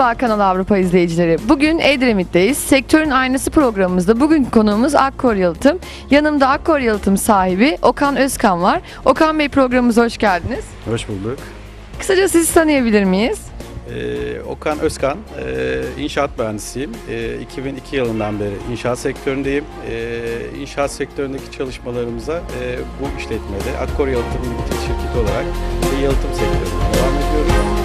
Merhaba Kanal Avrupa izleyicileri. Bugün Edremit'teyiz. Sektörün Aynası programımızda bugün konuğumuz Akkor Yalıtım. Yanımda Akkor Yalıtım sahibi Okan Özkan var. Okan Bey programımıza hoş geldiniz. Hoş bulduk. Kısaca sizi tanıyabilir miyiz? Ee, Okan Özkan, ee, inşaat mühendisiyim. Ee, 2002 yılından beri inşaat sektöründeyim. Ee, inşaat sektöründeki çalışmalarımıza ee, bu işletmede Akkor Yalıtım Limited şirketi olarak bir yalıtım sektöründe devam ediyoruz.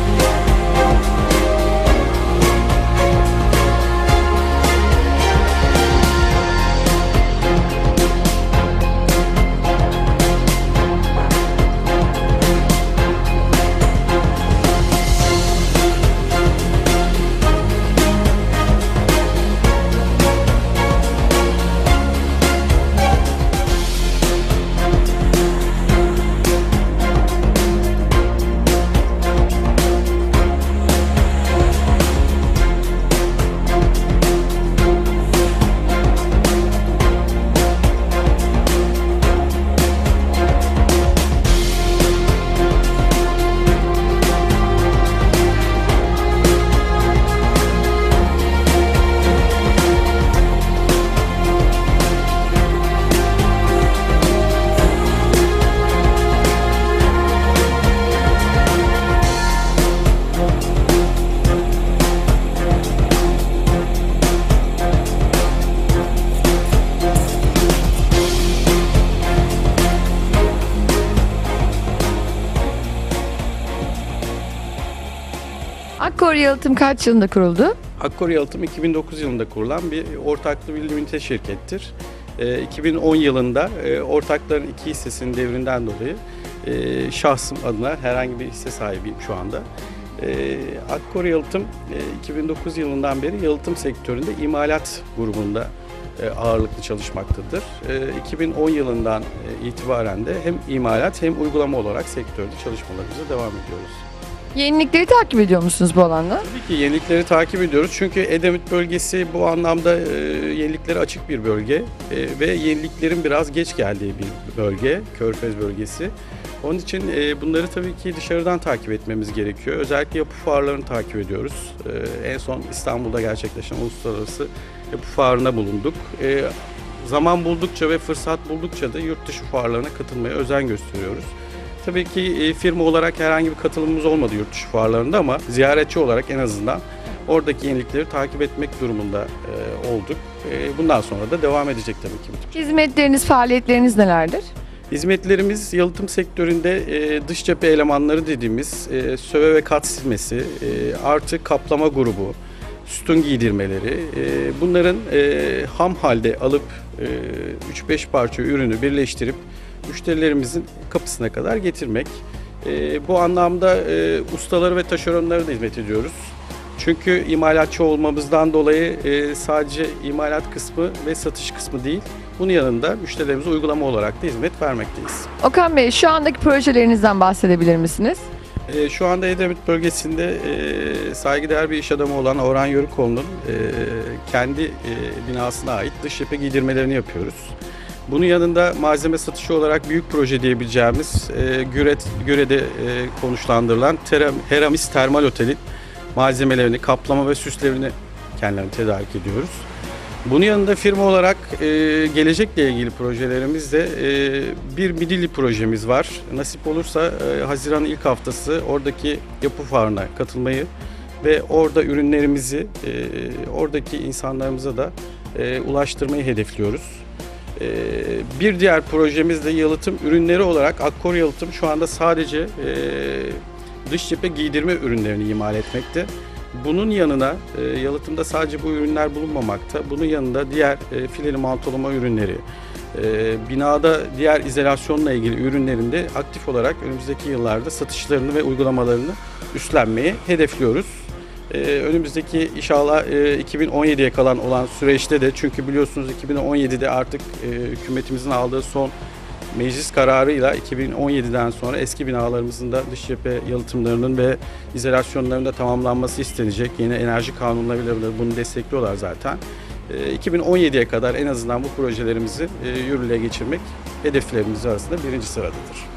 Akkor Yalıtım kaç yılında kuruldu? Akkor Yalıtım 2009 yılında kurulan bir ortaklı bir limite şirkettir. Ee, 2010 yılında e, ortakların iki hissesinin devrinden dolayı e, şahsım adına herhangi bir hisse sahibiyim şu anda. E, Akkor Yalıtım e, 2009 yılından beri yalıtım sektöründe imalat grubunda ağırlıklı çalışmaktadır. E, 2010 yılından itibaren de hem imalat hem uygulama olarak sektörde çalışmalarımıza devam ediyoruz. Yenilikleri takip ediyor musunuz bu alanda? Tabii ki yenilikleri takip ediyoruz. Çünkü Edemit bölgesi bu anlamda e, yeniliklere açık bir bölge e, ve yeniliklerin biraz geç geldiği bir bölge, Körfez bölgesi. Onun için e, bunları tabii ki dışarıdan takip etmemiz gerekiyor. Özellikle yapı fuarlarını takip ediyoruz. E, en son İstanbul'da gerçekleşen uluslararası yapı fuarına bulunduk. Zaman buldukça ve fırsat buldukça da yurt dışı fuarlarına katılmaya özen gösteriyoruz. Tabii ki e, firma olarak herhangi bir katılımımız olmadı yurt dışı fuarlarında ama ziyaretçi olarak en azından oradaki yenilikleri takip etmek durumunda e, olduk. E, bundan sonra da devam edecek tabii ki. bu tür. Hizmetleriniz, faaliyetleriniz nelerdir? Hizmetlerimiz yalıtım sektöründe e, dış cephe elemanları dediğimiz e, söve ve kat silmesi, e, artı kaplama grubu, sütun giydirmeleri, e, bunların e, ham halde alıp e, 3-5 parça ürünü birleştirip müşterilerimizin kapısına kadar getirmek. E, bu anlamda e, ustaları ve taşeronları da hizmet ediyoruz. Çünkü imalatçı olmamızdan dolayı e, sadece imalat kısmı ve satış kısmı değil, bunun yanında müşterilerimize uygulama olarak da hizmet vermekteyiz. Okan Bey şu andaki projelerinizden bahsedebilir misiniz? E, şu anda Edremit bölgesinde e, saygıdeğer bir iş adamı olan Orhan Yörükoğlu'nun e, kendi e, binasına ait dış cephe giydirmelerini yapıyoruz. Bunun yanında malzeme satışı olarak büyük proje diyebileceğimiz e, Güret, Güre'de e, konuşlandırılan Teram, Heramis Termal Otel'in malzemelerini, kaplama ve süslerini kendilerine tedarik ediyoruz. Bunun yanında firma olarak e, gelecekle ilgili projelerimizde e, bir Midilli projemiz var. Nasip olursa e, Haziran ilk haftası oradaki yapı fuarına katılmayı ve orada ürünlerimizi e, oradaki insanlarımıza da e, ulaştırmayı hedefliyoruz. E, bir diğer projemiz de yalıtım ürünleri olarak Akkor Yalıtım şu anda sadece e, dış cephe giydirme ürünlerini imal etmekte. Bunun yanına e, yalıtımda sadece bu ürünler bulunmamakta. Bunun yanında diğer e, fileli mantolama ürünleri, e, binada diğer izolasyonla ilgili ürünlerin de aktif olarak önümüzdeki yıllarda satışlarını ve uygulamalarını üstlenmeyi hedefliyoruz. E, önümüzdeki inşallah e, 2017'ye kalan olan süreçte de çünkü biliyorsunuz 2017'de artık e, hükümetimizin aldığı son meclis kararıyla 2017'den sonra eski binalarımızın da dış cephe yalıtımlarının ve izolasyonlarının da tamamlanması istenecek. Yeni enerji kanunlarıyla bunu destekliyorlar zaten. E, 2017'ye kadar en azından bu projelerimizi e, yürürlüğe geçirmek hedeflerimiz arasında birinci sıradadır.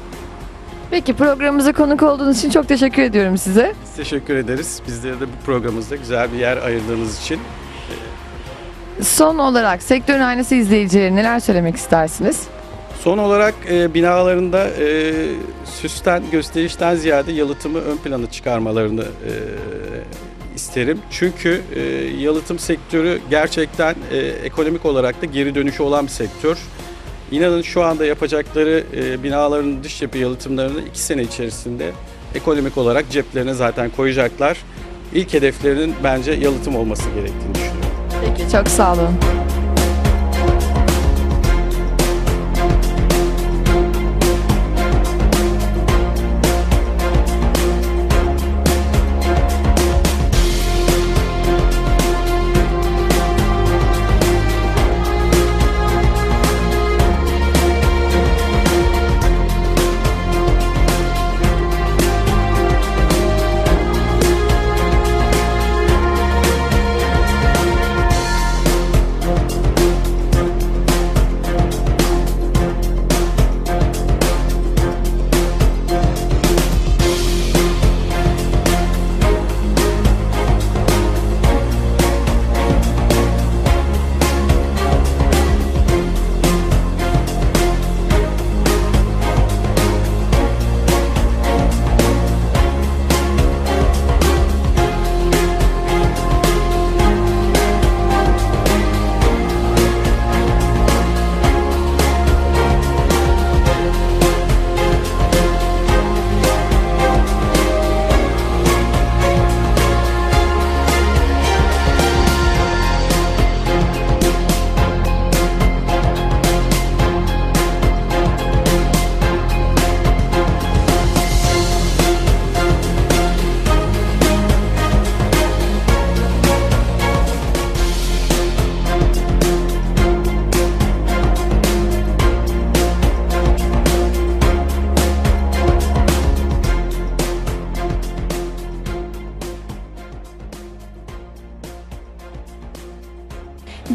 Peki programımıza konuk olduğunuz için çok teşekkür ediyorum size. Biz teşekkür ederiz. Bizlere de bu programımızda güzel bir yer ayırdığınız için. Son olarak sektörün aynası izleyicileri neler söylemek istersiniz? Son olarak e, binalarında e, süsten, gösterişten ziyade yalıtımı ön plana çıkarmalarını e, isterim. Çünkü e, yalıtım sektörü gerçekten e, ekonomik olarak da geri dönüşü olan bir sektör. İnanın şu anda yapacakları e, binaların dış cephe yalıtımlarını 2 sene içerisinde ekonomik olarak ceplerine zaten koyacaklar. İlk hedeflerinin bence yalıtım olması gerektiğini düşünüyorum. Peki çok sağ olun.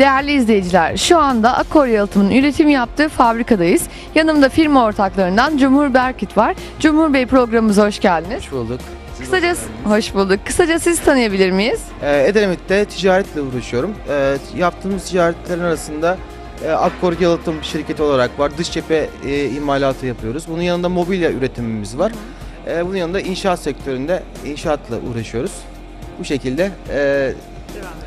Değerli izleyiciler, şu anda Akkor Yalıtım'ın üretim yaptığı fabrikadayız. Yanımda firma ortaklarından Cumhur Berkit var. Cumhur Bey programımıza hoş geldiniz. Hoş bulduk. Kısaca hoş bulduk. Kısaca sizi tanıyabilir miyiz? Ee, Edremit'te ticaretle uğraşıyorum. Ee, yaptığımız ticaretlerin arasında e, Akkor Yalıtım şirketi olarak var. Dış cephe e, imalatı yapıyoruz. Bunun yanında mobilya üretimimiz var. Ee, bunun yanında inşaat sektöründe inşaatla uğraşıyoruz. Bu şekilde e,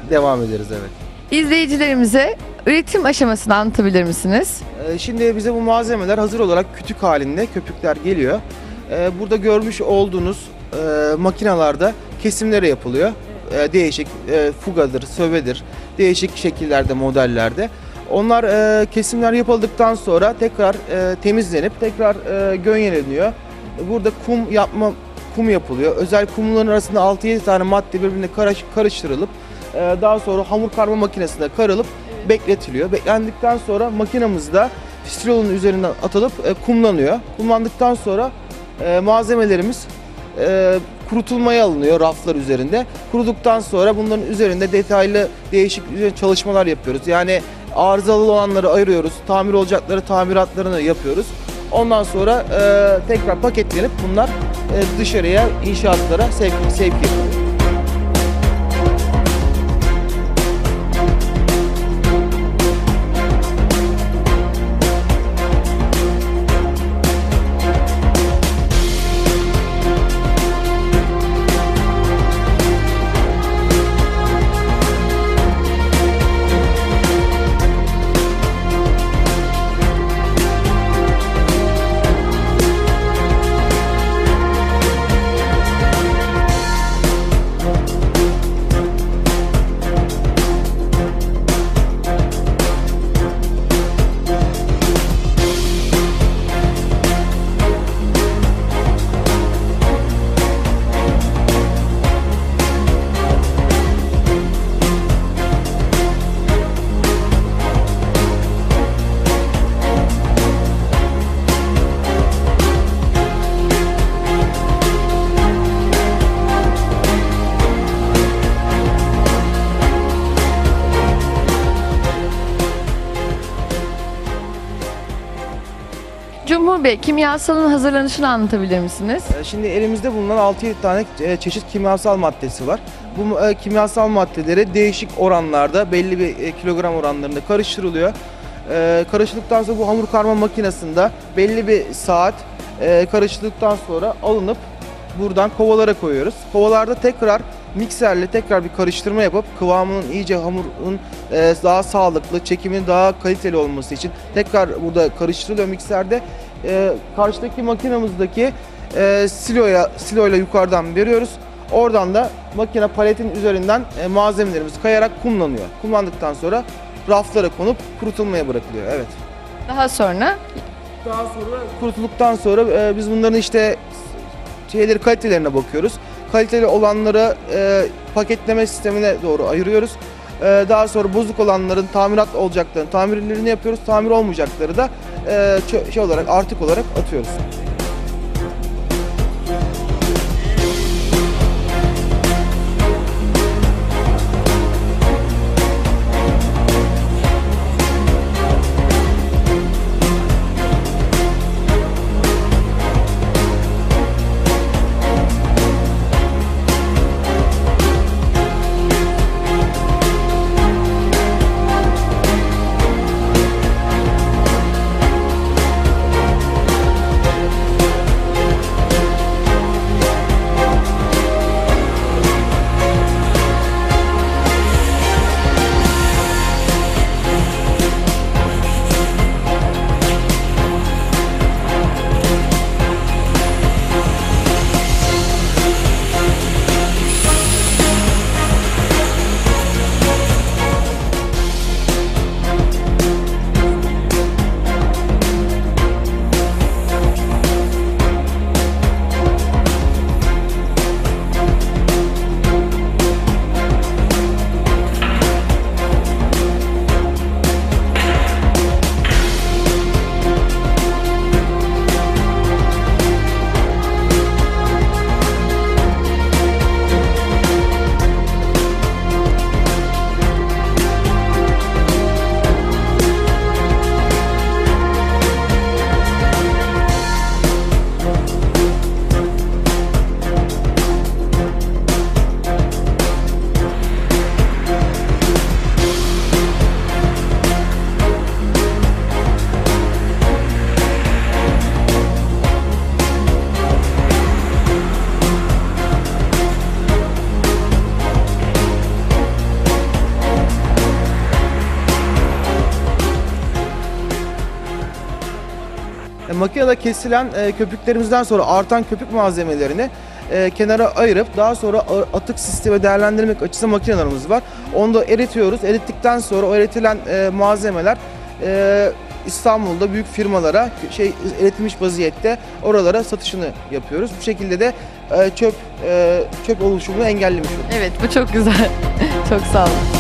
devam ederiz evet. İzleyicilerimize üretim aşamasını anlatabilir misiniz? Ee, Şimdi bize bu malzemeler hazır olarak kütük halinde köpükler geliyor. Ee, Burada görmüş olduğunuz e, makinalarda kesimleri yapılıyor. Ee, Değişik e, fugadır, sövedir, değişik şekillerde, modellerde. Onlar e, kesimler yapıldıktan sonra tekrar temizlenip tekrar e, gönyeleniyor. Burada kum yapma kum yapılıyor. Özel kumların arasında 6-7 tane madde birbirine karış- karıştırılıp daha sonra hamur karma makinesinde karılıp bekletiliyor. Beklendikten sonra makinamızda fistrolun üzerinden atılıp e, kumlanıyor. Kumlandıktan sonra e, malzemelerimiz e, kurutulmaya alınıyor raflar üzerinde. Kuruduktan sonra bunların üzerinde detaylı değişik çalışmalar yapıyoruz. Yani arızalı olanları ayırıyoruz, tamir olacakları tamiratlarını yapıyoruz. Ondan sonra e, tekrar paketlenip bunlar e, dışarıya inşaatlara sevk, sevk ediliyor. Bey, kimyasalın hazırlanışını anlatabilir misiniz? E, Şimdi elimizde bulunan 6-7 tane e, çeşit kimyasal maddesi var. Bu e, kimyasal maddeleri değişik oranlarda belli bir e, kilogram oranlarında karıştırılıyor. Karıştırdıktan sonra bu hamur karma makinesinde belli bir saat karıştırdıktan sonra alınıp buradan kovalara koyuyoruz. Kovalarda tekrar mikserle tekrar bir karıştırma yapıp kıvamının iyice hamurun e, daha sağlıklı, çekimin daha kaliteli olması için tekrar burada karıştırılıyor mikserde. E, karşıdaki makinemizdeki e, siloya siloyla yukarıdan veriyoruz. Oradan da makine paletin üzerinden e, malzemelerimiz kayarak kumlanıyor. Kumlandıktan sonra raflara konup kurutulmaya bırakılıyor. Evet. Daha sonra Daha sonra kurutulduktan sonra e, biz bunların işte şeyleri kalitelerine bakıyoruz. Kaliteli olanları e, paketleme sistemine doğru ayırıyoruz. E, daha sonra bozuk olanların tamirat olacaklarını tamirlerini yapıyoruz. Tamir olmayacakları da e, şey olarak artık olarak atıyoruz. Makinede kesilen e, köpüklerimizden sonra artan köpük malzemelerini e, kenara ayırıp daha sonra atık sisteme değerlendirmek açısından makinelerimiz var. Onu da eritiyoruz. Erittikten sonra o eritilen e, malzemeler e, İstanbul'da büyük firmalara şey eritilmiş vaziyette oralara satışını yapıyoruz. Bu şekilde de e, çöp e, çöp oluşumunu engellemiş oluyoruz. evet bu çok güzel. çok sağ olun.